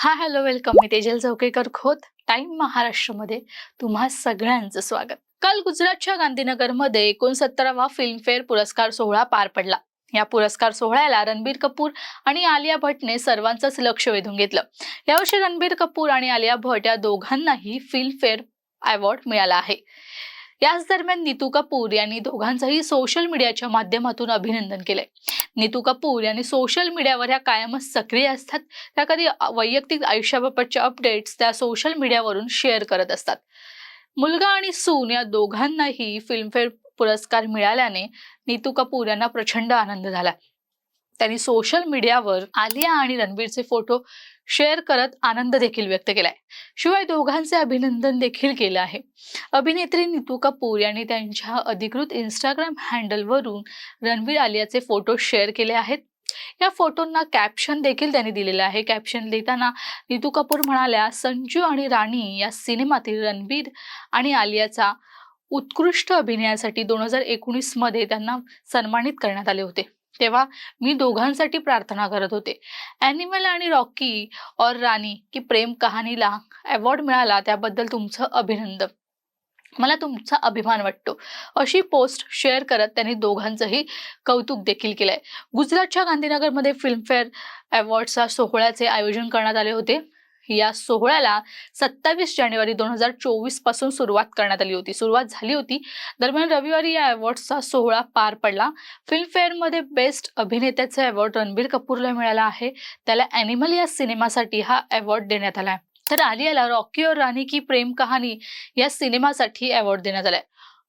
हा hello welcome मी Tejal Chaukekar Khot time महाराष्ट्रमध्ये. तुम्हा सगळ्यांचं स्वागत. काल गुजरातच्या गांधीनगरमध्ये एकोणसत्तरावा फिल्मफेअर पुरस्कार सोहळा पार पडला. या पुरस्कार सोहळ्याला रणबीर कपूर आणि आलिया भट्टने सर्वांचंच लक्ष वेधून घेतलं. यावर्षी रणबीर कपूर आणि आलिया भट्ट या दोघांनाही फिल्मफेअर अवॉर्ड मिळाला आहे. याच दरम्यान नीतू कपूर यांनी दोघांचंही सोशल मीडियाच्या माध्यमातून अभिनंदन केलंय. नीतू कपूर यांनी सोशल मीडियावर ह्या कायमच सक्रिय असतात. त्या कधी वैयक्तिक आयुष्याबाबतच्या अपडेट्स त्या सोशल मीडियावरून शेअर करत असतात. मुलगा आणि सून या दोघांनाही फिल्मफेअर पुरस्कार मिळाल्याने नीतू कपूर यांना प्रचंड आनंद झाला. त्यांनी सोशल मीडियावर आलिया आणि रणबीरचे फोटो शेअर करत आनंद देखील व्यक्त केलाय. शिवाय दोघांचे अभिनंदन देखील केलं आहे. अभिनेत्री नीतू कपूर यांनी त्यांच्या अधिकृत इंस्टाग्राम हँडलवरून रणबीर आलियाचे फोटो शेअर केले आहेत. या फोटोंना कॅप्शन देखील त्यांनी दिलेलं आहे. कॅप्शन लिहिताना नीतू कपूर म्हणाल्या संजू आणि राणी या सिनेमातील रणबीर आणि आलियाचा उत्कृष्ट अभिनयासाठी दोन हजार एकोणीसमध्ये त्यांना सन्मानित करण्यात आले होते. तेव्हा मी दोघांसाठी प्रार्थना करत होते. ॲनिमल आणि रॉकी और राणी की प्रेम कहाणीला अवॉर्ड मिळाला त्याबद्दल तुमचं अभिनंदन. मला तुमचा अभिमान वाटतो. अशी पोस्ट शेअर करत त्यांनी दोघांचंही कौतुक देखील केलंय. गुजरातच्या गांधीनगरमध्ये फिल्मफेअर अवॉर्डचा सोहळ्याचे आयोजन करण्यात आले होते. या सोहळ्याला सत्तावीस जानेवारी दोन हजार चोवीसपासून सुरुवात करण्यात आली होती. सुरुवात झाली होती. दरम्यान रविवारी या अवॉर्डचा सोहळा पार पडला. फिल्मफेअरमध्ये बेस्ट अभिनेत्याचा अवॉर्ड रणबीर कपूरला मिळाला आहे. त्याला अॅनिमल या सिनेमासाठी हा अवॉर्ड देण्यात आला आहे तर आलियाला रॉकी और राणी की प्रेम कहाणी या सिनेमासाठी अवॉर्ड देण्यात आलाय.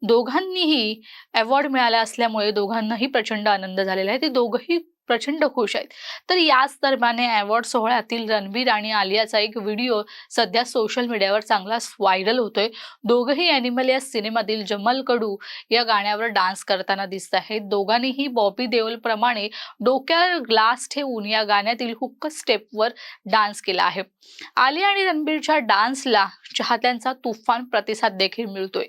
दोघांनीही अवॉर्ड मिळाला असल्यामुळे दोघांनाही प्रचंड आनंद झालेला आहे. ते दोघंही प्रचंड खुश आहेत. तर याच दरम्यान अवॉर्ड सोहळ्यातील रणबीर आणि आलियाचा एक व्हिडिओ सध्या सोशल मीडियावर चांगलाच व्हायरल होतोय. दोघंही अॅनिमल या सिनेमातील जमल कडू या गाण्यावर डान्स करताना दिसत आहेत. दोघांनीही बॉबी देओल प्रमाणे डोक्यावर ग्लास ठेवून या गाण्यातील हुक्क स्टेपवर डान्स केला आहे. आलिया आणि रणबीरच्या डान्सला चाहत्यांचा तुफान प्रतिसाद देखील मिळतोय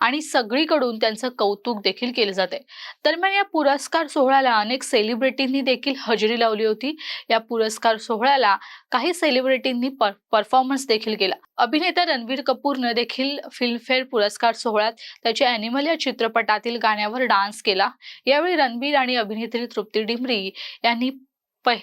आणि सगळीकडून त्यांचं कौतुक देखील केलं जाते दरम्यान या पुरस्कार सोहळ्याला अनेक सेलिब्रिटींनी देखील हजेरी लावली होती. या पुरस्कार सोहळ्याला काही सेलिब्रिटींनी परफॉर्मन्स देखील केला. अभिनेता रणबीर कपूरनं देखील फिल्मफेअर पुरस्कार सोहळ्यात त्याच्या अॅनिमल या चित्रपटातील गाण्यावर डान्स केला. यावेळी रणबीर आणि अभिनेत्री तृप्ती डिमरी यांनी पह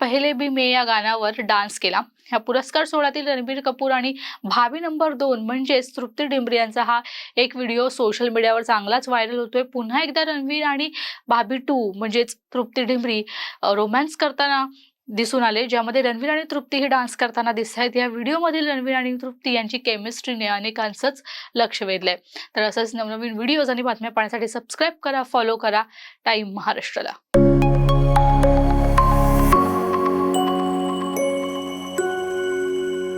पहिले बी मे या गाण्यावर डान्स केला. ह्या पुरस्कार सोहळ्यातील रणबीर कपूर आणि भाभी नंबर दोन म्हणजेच तृप्ती डिंबरे यांचा हा एक व्हिडिओ सोशल मीडियावर चांगलाच व्हायरल होतोय. पुन्हा एकदा रणवीर आणि भाभी टू म्हणजेच तृप्ती डिंबरी रोमॅन्स करताना दिसून आले ज्यामध्ये रणवीर आणि तृप्ती ही डान्स करताना दिसत आहेत या व्हिडिओमधील रणवीर आणि तृप्ती यांची केमिस्ट्रीने अनेकांचंच लक्ष वेधलंय. तर असंच नवनवीन व्हिडिओज आणि बातम्या पाहण्यासाठी सबस्क्राईब करा फॉलो करा. टाईम महाराष्ट्राला.